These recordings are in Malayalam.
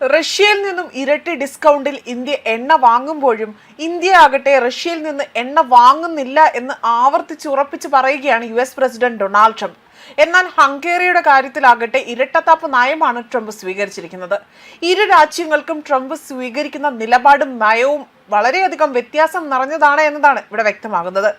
റഷ്യയിൽ നിന്നും ഇരട്ടി ഡിസ്കൗണ്ടിൽ ഇന്ത്യ എണ്ണ വാങ്ങുമ്പോഴും ഇന്ത്യ ആകട്ടെ റഷ്യയിൽ നിന്ന് എണ്ണ വാങ്ങുന്നില്ല എന്ന് ആവർത്തിച്ച് ഉറപ്പിച്ച് പറയുകയാണ് U S president Donald Trump. എന്നാൽ ഹംഗേറിയുടെ കാര്യത്തിലാകട്ടെ ഇരട്ടത്താപ്പ് നയമാണ് ട്രംപ് സ്വീകരിച്ചിരിക്കുന്നത്. ഇരു രാജ്യങ്ങൾക്കും ട്രംപ് സ്വീകരിക്കുന്ന നിലപാടും നയവും വളരെയധികം വ്യത്യാസം നിറഞ്ഞതാണ് എന്നതാണ് ഇവിടെ വ്യക്തമാകുന്നത്.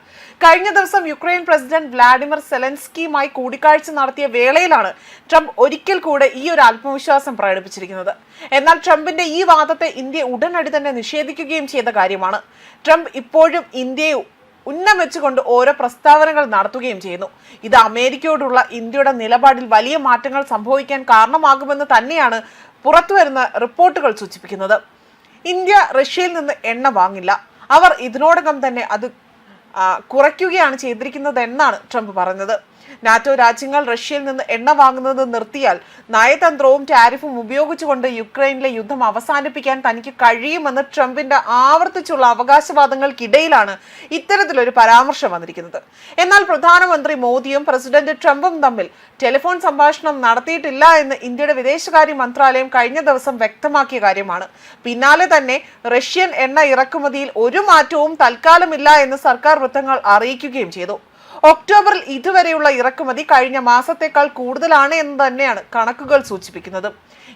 കഴിഞ്ഞ ദിവസം യുക്രൈൻ പ്രസിഡന്റ് വ്ളാഡിമിർ സെലൻസ്കിയുമായി കൂടിക്കാഴ്ച നടത്തിയ വേളയിലാണ് ട്രംപ് ഒരിക്കൽ കൂടെ ഈ ഒരു ആത്മവിശ്വാസം പ്രകടിപ്പിച്ചിരിക്കുന്നത്. എന്നാൽ ട്രംപിന്റെ ഈ വാദത്തെ ഇന്ത്യ ഉടനടി തന്നെ നിഷേധിക്കുകയും ചെയ്ത കാര്യമാണ്. ട്രംപ് ഇപ്പോഴും ഇന്ത്യയെ ഉന്നം വെച്ചുകൊണ്ട് ഓരോ പ്രസ്താവനകൾ നടത്തുകയും ചെയ്യുന്നു. ഇത് അമേരിക്കയോടുള്ള ഇന്ത്യയുടെ നിലപാടിൽ വലിയ മാറ്റങ്ങൾ സംഭവിക്കാൻ കാരണമാകുമെന്ന് തന്നെയാണ് പുറത്തുവരുന്ന റിപ്പോർട്ടുകൾ സൂചിപ്പിക്കുന്നത്. ഇന്ത്യ റഷ്യയിൽ നിന്ന് എണ്ണ വാങ്ങില്ല. അവർ ഇതിനോടകം തന്നെ അത് കുറയ്ക്കുകയാണ് ചെയ്തിരിക്കുന്നത് എന്നാണ് ട്രംപ് പറഞ്ഞത്. നാറ്റോ രാജ്യങ്ങൾ റഷ്യയിൽ നിന്ന് എണ്ണ വാങ്ങുന്നത് നിർത്തിയാൽ നയതന്ത്രവും ടാരിഫും ഉപയോഗിച്ചുകൊണ്ട് യുക്രൈനിലെ യുദ്ധം അവസാനിപ്പിക്കാൻ തനിക്ക് കഴിയുമെന്ന് ട്രംപിന്റെ ആവർത്തിച്ചുള്ള അവകാശവാദങ്ങൾക്കിടയിലാണ് ഇത്തരത്തിലൊരു പരാമർശം വന്നിരിക്കുന്നത്. എന്നാൽ പ്രധാനമന്ത്രി മോദിയും പ്രസിഡന്റ് ട്രംപും തമ്മിൽ ടെലിഫോൺ സംഭാഷണം നടത്തിയിട്ടില്ല എന്ന് ഇന്ത്യയുടെ വിദേശകാര്യ മന്ത്രാലയം കഴിഞ്ഞ ദിവസം വ്യക്തമാക്കിയ കാര്യമാണ്. പിന്നാലെ തന്നെ റഷ്യൻ എണ്ണ ഇറക്കുമതിയിൽ ഒരു മാറ്റവും തൽക്കാലമില്ല എന്ന് സർക്കാർ വൃത്തങ്ങൾ അറിയിക്കുകയും ചെയ്തു. ഒക്ടോബറിൽ ഇതുവരെയുള്ള ഇറക്കുമതി കഴിഞ്ഞ മാസത്തേക്കാൾ കൂടുതലാണ് എന്ന് തന്നെയാണ് കണക്കുകൾ സൂചിപ്പിക്കുന്നത്.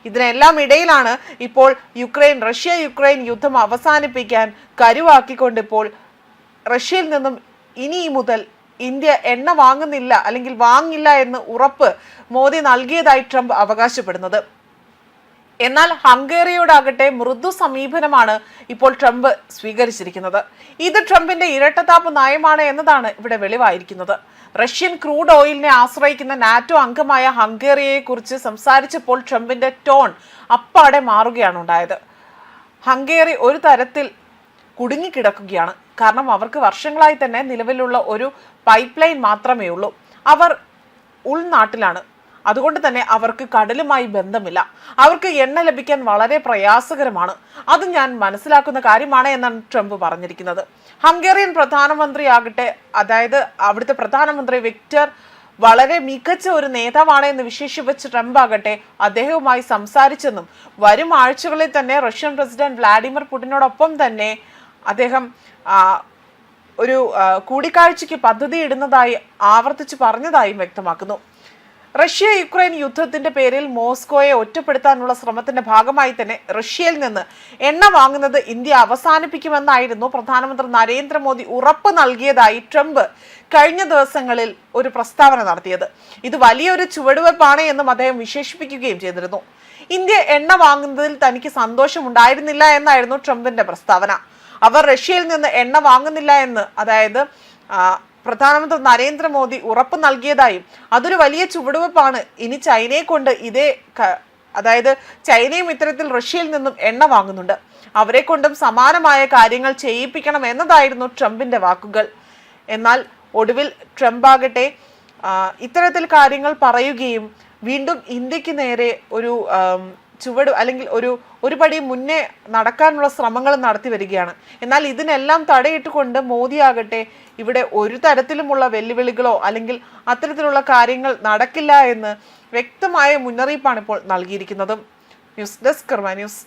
ഇതിനെല്ലാം ഇടയിലാണ് ഇപ്പോൾ യുക്രൈൻ റഷ്യ യുക്രൈൻ യുദ്ധം അവസാനിപ്പിക്കാൻ കരുവാക്കിക്കൊണ്ട് ഇപ്പോൾ റഷ്യയിൽ നിന്നും ഇനി മുതൽ ഇന്ത്യ എണ്ണ വാങ്ങുന്നില്ല അല്ലെങ്കിൽ വാങ്ങില്ല എന്ന് ഉറപ്പ് മോദി നൽകിയതായി ട്രംപ് അവകാശപ്പെടുന്നത്. എന്നാൽ ഹംഗേറിയോടാകട്ടെ മൃദു സമീപനമാണ് ഇപ്പോൾ ട്രംപ് സ്വീകരിച്ചിരിക്കുന്നത്. ഇത് ട്രംപിന്റെ ഇരട്ടത്താപ്പ് നയമാണ് എന്നതാണ് ഇവിടെ വെളിവായിരിക്കുന്നത്. റഷ്യൻ ക്രൂഡ് ഓയിലിനെ ആശ്രയിക്കുന്ന നാറ്റോ അംഗമായ ഹംഗേറിയയെ കുറിച്ച് സംസാരിച്ചപ്പോൾ ട്രംപിന്റെ ടോൺ അപ്പാടെ മാറുകയാണ് ഉണ്ടായത്. ഹംഗേറി ഒരു തരത്തിൽ കുടുങ്ങിക്കിടക്കുകയാണ്. കാരണം അവർക്ക് വർഷങ്ങളായി തന്നെ നിലവിലുള്ള ഒരു പൈപ്പ് ലൈൻ മാത്രമേ ഉള്ളൂ അവർ ഉൾനാട്ടിലാണ്. അതുകൊണ്ട് തന്നെ അവർക്ക് കടലുമായി ബന്ധമില്ല. അവർക്ക് എണ്ണ ലഭിക്കാൻ വളരെ പ്രയാസകരമാണ്. അത് ഞാൻ മനസ്സിലാക്കുന്ന കാര്യമാണ് എന്നാണ് ട്രംപ് പറഞ്ഞിരിക്കുന്നത്. ഹംഗേറിയൻ പ്രധാനമന്ത്രിയാകട്ടെ അതായത് അവിടുത്തെ പ്രധാനമന്ത്രി വിക്ടർ വളരെ മികച്ച ഒരു നേതാവാണ് എന്ന് വിശേഷിപ്പിച്ച് ട്രംപ് ആകട്ടെ അദ്ദേഹവുമായി സംസാരിച്ചെന്നും വരും ആഴ്ചകളിൽ തന്നെ റഷ്യൻ പ്രസിഡന്റ് വ്ളാഡിമിർ പുടിനോടൊപ്പം തന്നെ അദ്ദേഹം ഒരു കൂടിക്കാഴ്ചയ്ക്ക് പദ്ധതി ഇടുന്നതായി ആവർത്തിച്ച് പറഞ്ഞതായും വ്യക്തമാക്കുന്നു. റഷ്യ യുക്രൈൻ യുദ്ധത്തിന്റെ പേരിൽ മോസ്കോയെ ഒറ്റപ്പെടുത്താനുള്ള ശ്രമത്തിന്റെ ഭാഗമായി തന്നെ റഷ്യയിൽ നിന്ന് എണ്ണ വാങ്ങുന്നത് ഇന്ത്യ അവസാനിപ്പിക്കുമെന്നായിരുന്നു പ്രധാനമന്ത്രി നരേന്ദ്രമോദി ഉറപ്പ് നൽകിയതായി ട്രംപ് കഴിഞ്ഞ ദിവസങ്ങളിൽ ഒരു പ്രസ്താവന നടത്തിയത്. ഇത് വലിയൊരു ചുവടുവെപ്പാണ് എന്നും അദ്ദേഹം വിശേഷിപ്പിക്കുകയും ചെയ്തിരുന്നു. ഇന്ത്യ എണ്ണ വാങ്ങുന്നതിൽ തനിക്ക് സന്തോഷമുണ്ടായിരുന്നില്ല എന്നായിരുന്നു ട്രംപിന്റെ പ്രസ്താവന. അവർ റഷ്യയിൽ നിന്ന് എണ്ണ വാങ്ങുന്നില്ല എന്ന് അതായത് പ്രധാനമന്ത്രി നരേന്ദ്രമോദി ഉറപ്പ് നൽകിയതായും അതൊരു വലിയ ചുവടുവെപ്പാണ്. ഇനി ചൈനയെ കൊണ്ട് ഇതേ അതായത് ചൈനയും ഇത്തരത്തിൽ റഷ്യയിൽ നിന്നും എണ്ണ വാങ്ങുന്നുണ്ട്. അവരെ കൊണ്ടും സമാനമായ കാര്യങ്ങൾ ചെയ്യിപ്പിക്കണം എന്നതായിരുന്നു ട്രംപിന്റെ വാക്കുകൾ. എന്നാൽ ഒടുവിൽ ട്രംപ് ആകട്ടെ ഇത്തരത്തിൽ കാര്യങ്ങൾ പറയുകയും വീണ്ടും ഇന്ത്യയ്ക്ക് നേരെ ഒരു ചുവട് അല്ലെങ്കിൽ ഒരു ഒരുപടി മുന്നേ നടക്കാനുള്ള ശ്രമങ്ങൾ നടത്തി വരികയാണ്. എന്നാൽ ഇതിനെല്ലാം തടയിട്ടുകൊണ്ട് മോദി ആകട്ടെ ഇവിടെ ഒരു തരത്തിലുമുള്ള വെല്ലുവിളികളോ അല്ലെങ്കിൽ അത്തരത്തിലുള്ള കാര്യങ്ങൾ നടക്കില്ല എന്ന് വ്യക്തമായ മുന്നറിയിപ്പാണ് ഇപ്പോൾ നൽകിയിരിക്കുന്നതും. News desk Karma news.